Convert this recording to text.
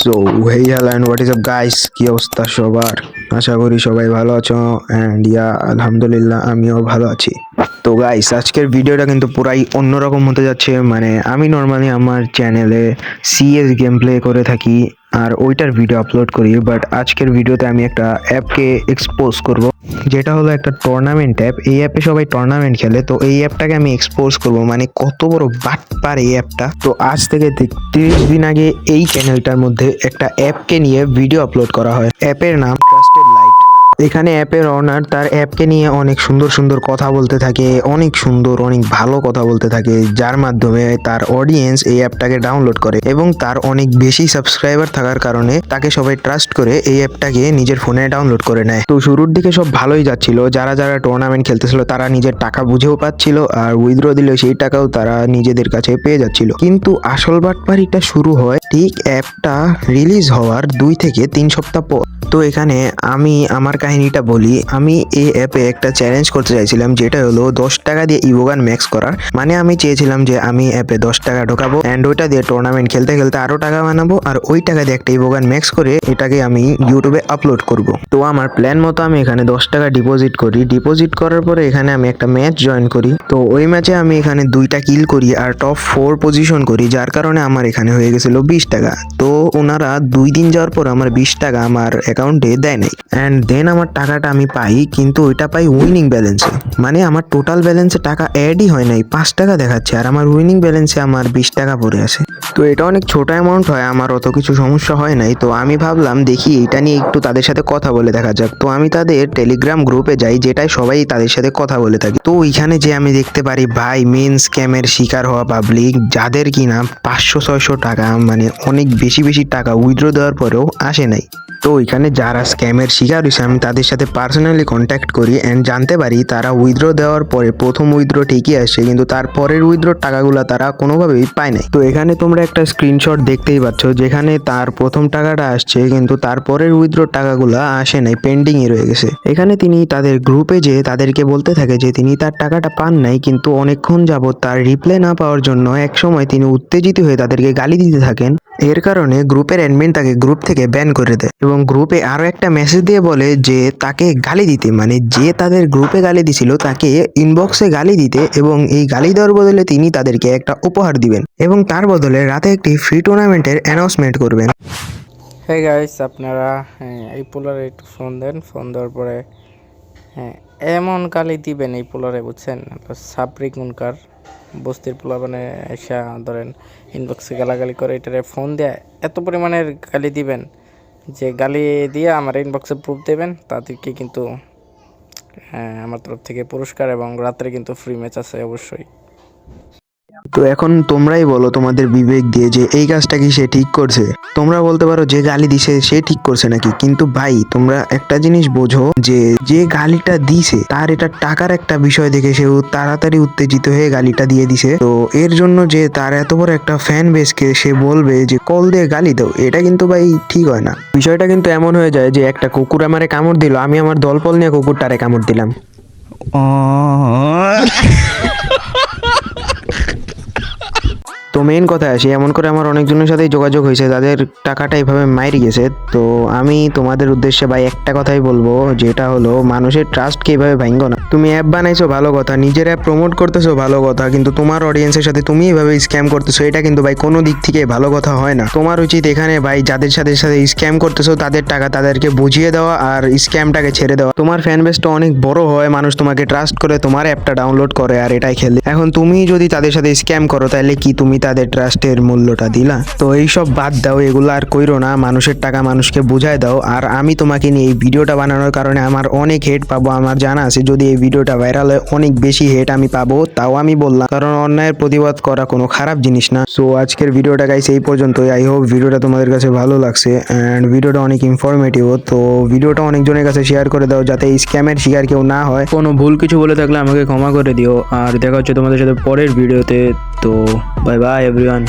So hey hello and what is up guys কী অবস্থা সবার? আশা করি সবাই ভালো আছো অ্যান্ড ইয়া আলহামদুলিল্লাহ, আমিও ভালো আছি। তো গাইস আজকের ভিডিওটা কিন্তু পুরাই অন্যরকম হতে যাচ্ছে। মানে আমি নর্মালি আমার চ্যানেলে সিএস গেম প্লে করে থাকি। আর ওইটার ভিডিও আপলোড করি বাট আজকের ভিডিওতে আমি একটা অ্যাপকে এক্সপোজ করব। যেটা হলো একটা টুর্নামেন্ট অ্যাপ এই অ্যাপে সবাই টুর্নামেন্ট খেলে, তো এই অ্যাপটাকে আমি এক্সপোজ করব। মানে কত বড় বাটপার এই অ্যাপটা তো আজ থেকে তিরিশ দিন আগে এই চ্যানেলটার মধ্যে একটা অ্যাপকে নিয়ে ভিডিও আপলোড করা হয়। অ্যাপের নাম ট্রাস্টেড লাইট এখানে অ্যাপের অনার তার অ্যাপকে নিয়ে অনেক সুন্দর সুন্দর কথা বলতে থাকে, অনেক সুন্দর, অনেক ভালো কথা বলতে থাকে, যার মাধ্যমে তার অডিয়েন্স এই অ্যাপটাকে ডাউনলোড করে এবং তার অনেক বেশি সাবস্ক্রাইবার থাকার কারণে তাকে সবাই ট্রাস্ট করে এই অ্যাপটাকে নিজের ফোনে ডাউনলোড করে নেয়। তো শুরুর দিকে সব ভালোই যাচ্ছিল, যারা যারা টুর্নামেন্ট খেলতেছিল তারা নিজের টাকা বুঝেও পাচ্ছিল আর উইথড্র দিলেও সেই টাকাও তারা নিজেদের কাছে পেয়ে যাচ্ছিল। কিন্তু আসল বাটপারিটা শুরু হয় ঠিক অ্যাপটা রিলিজ হওয়ার দুই থেকে তিন সপ্তাহ পর। তো এখানে আমি আমার কাহিনীটা বলি। আমি এই অ্যাপে একটা চ্যালেঞ্জ করতে চাইছিলাম, যেটা হলো দশ টাকা দিয়ে ইভোগান ম্যাক্স করার। মানে আমি চেয়েছিলাম যে আমি অ্যাপে দশ টাকা ঢোকাবো অ্যান্ড ওইটা দিয়ে টুর্নামেন্ট খেলতে খেলতে আরও টাকা বানাবো আর ওই টাকা দিয়ে একটা ইভোগান ম্যাক্স করে এটাকে আমি ইউটিউবে আপলোড করব। তো আমার প্ল্যান মতো আমি এখানে দশ টাকা ডিপোজিট করি। ডিপোজিট করার পরে এখানে আমি একটা ম্যাচ জয়েন করি। তো ওই ম্যাচে আমি এখানে দুইটা কিল করি আর টপ ফোর পজিশন করি, যার কারণে আমার এখানে হয়ে গেছিল বিশ টাকা। তো ওনারা দুই দিন যাওয়ার পর আমার বিশ টাকা আমার অ্যাকাউন্টে দেয় নাই। অ্যান্ড দেন আমার টাকাটা আমি পাই, কিন্তু ওইটা পাই উইনিং ব্যালেন্সে মানে আমার টোটাল ব্যালেন্সে টাকা অ্যাডই হয় নাই, পাঁচ টাকা দেখাচ্ছে, আর আমার উইনিং ব্যালেন্সে আমার বিশ টাকা পড়ে আছে। তো এটা অনেক ছোট অ্যামাউন্ট হয়, আমার অত কিছু সমস্যা হয় নাই। তো আমি ভাবলাম, দেখি এটা নিয়ে একটু তাদের সাথে কথা বলে দেখা যাক। তো আমি তাদের টেলিগ্রাম গ্রুপে যাই যেটাই সবাই তাদের সাথে কথা বলে থাকি। তো ওইখানে যে আমি দেখতে পারি, ভাই মেন স্ক্যামের শিকার হওয়া পাবলিক যাদের কিনা পাঁচশো, ছয়শো টাকা মানে অনেক বেশি বেশি টাকা উইথড্র দেওয়ার পরেও আসে নাই। তো ওইখানে যারা স্ক্যামের শিকার হয়েছে, আমি তাদের সাথে পার্সোনালি কন্ট্যাক্ট করি অ্যান্ড জানতে পারি তারা উইথড্র দেওয়ার পরে প্রথম উইথড্র ঠিকই আসছে কিন্তু তার পরের উইথড্র টাকাগুলো তারা কোনোভাবেই পায় নাই। তো এখানে তোমরা একটা স্ক্রিনশট দেখতেই পাচ্ছ, যেখানে তার প্রথম টাকাটা আসছে, কিন্তু তার পরের উইথড্র টাকাগুলো আসে নাই পেন্ডিংয়ে রয়ে গেছে। এখানে তিনি তাদের গ্রুপে যে তাদেরকে বলতে থাকে যে তিনি তার টাকাটা পান নাই, কিন্তু অনেকক্ষণ যাবত তার রিপ্লাই না পাওয়ার জন্য এক সময় তিনি উত্তেজিত হয়ে তাদেরকে গালি দিতে থাকেন। এর কারণে গ্রুপের অ্যাডমিন তাকে গ্রুপ থেকে ব্যান করে দেয় এবং গ্রুপে আরও একটা মেসেজ দিয়ে বলে যে তাকে গালি দিতে। মানে যে তাদের গ্রুপে গালি দিছিল তাকে ইনবক্সে গালি দিতে এবং এই গালি দেওয়ার বদলে তিনি তাদেরকে একটা উপহার দিবেন এবং তার বদলে রাতে একটি ফ্রি টুর্নামেন্টের অ্যানাউন্সমেন্ট করবেন। হ্যাঁ গাইস আপনারা হ্যাঁ, এই পোলারে একটু ফোন দেন। ফোন দেওয়ার পরে হ্যাঁ এমন গালি দিবেন এই পোলারে বুঝছেন? সাবরিক মুনকার। বস্তির পোলা মানে এসা ধরেন ইনবক্সে গালাগালি করে, এটারে ফোন দেয়, এত পরিমাণের গালি দিবেন যে গালি দিয়ে আমার ইনবক্সে প্রুফ দেবেন, তাদেরকে কিন্তু আমার তরফ থেকে পুরস্কার এবং রাত্রে কিন্তু ফ্রি ম্যাচ আছে অবশ্যই। তো এখন তোমরাই বলো তোমাদের বিবেক দিয়ে যে এই কাজটা কি সে ঠিক করছে? তোমরা বলতে পারো যে গালি দিছে, সে ঠিক করছে নাকি? কিন্তু ভাই, তোমরা একটা জিনিস বোঝো যে যে গালিটা দিছে, তার এটা টাকার একটা বিষয় দেখে সে তাড়াতাড়ি উত্তেজিত হয়ে গালিটা দিয়ে দিছে। তো এর জন্য যে তার এত বড় একটা ফ্যান বেসকে সে বলবে যে, কল দিয়ে গালি দাও, এটা কিন্তু ভাই ঠিক হয় না। বিষয়টা কিন্তু এমন হয়ে যায় যে একটা কুকুর আমারে কামড় দিল, আমি আমার দলপল নিয়ে কুকুরটারে কামড় দিলাম। তো মেইন কথা আসি এমন করে আমার অনেকজনের সাথেই যোগাযোগ হয়েছে তাদের টাকাটা এইভাবে মাইরি গেছে। তো আমি তোমাদের উদ্দেশ্যে ভাই একটা কথাই বলব, যেটা হলো মানুষের ট্রাস্টকে এইভাবে ভাঙ্গো না। তুমি অ্যাপ বানাইছো, ভালো কথা। নিজের অ্যাপ প্রমোট করতেছো, ভালো কথা। কিন্তু তোমার অডিয়েন্সের সাথে তুমি এভাবে স্ক্যাম করতেছো, এটা কিন্তু ভাই কোনো দিক থেকে ভালো কথা হয় না। তোমার উচিত এখানে ভাই যাদের সাথে সাথে স্ক্যাম করতেছো, তাদের টাকা তাদেরকে বুঝিয়ে দেওয়া আর স্ক্যামটাকে ছেড়ে দেওয়া। তোমার ফ্যান বেসটা অনেক বড় হয়, মানুষ তোমাকে ট্রাস্ট করে, তোমার অ্যাপটা ডাউনলোড করে আর এটাই খেলে। এখন তুমি যদি তাদের সাথে স্ক্যাম করো, তাহলে কি তুমি তাদের ট্রাস্টের মূল্যটা দিলা। তো এইসব বাদ দাও, এগুলো আর কইরো না। মানুষের টাকা মানুষকে বুঝায় দাও। আর আমি তোমাকে নিয়ে এই ভিডিওটা বানানোর কারণে আমার অনেক হেড পাবো। আমার জানা আছে, যদি এই ভিডিওটা ভাইরাল হয়, অনেক বেশি হেড আমি পাবো। তাও আমি বললাম, কারণ অন্যায়ের প্রতিবাদ করা কোনো খারাপ জিনিস না। সো আজকের ভিডিওটা গাইছে এই পর্যন্তই। আই হোপ ভিডিওটা তোমাদের কাছে ভালো লাগছে। অ্যান্ড ভিডিওটা অনেক ইনফরমেটিভ তো ভিডিওটা অনেকজনের কাছে শেয়ার করে দাও, যাতে এই স্ক্যামের শিকার কেউ না হয়। কোনো ভুল কিছু বলে থাকলে আমাকে ক্ষমা করে দিও। আর দেখা হচ্ছে তোমাদের সাথে পরের ভিডিওতে। তো বাই বাই এভরিওয়ান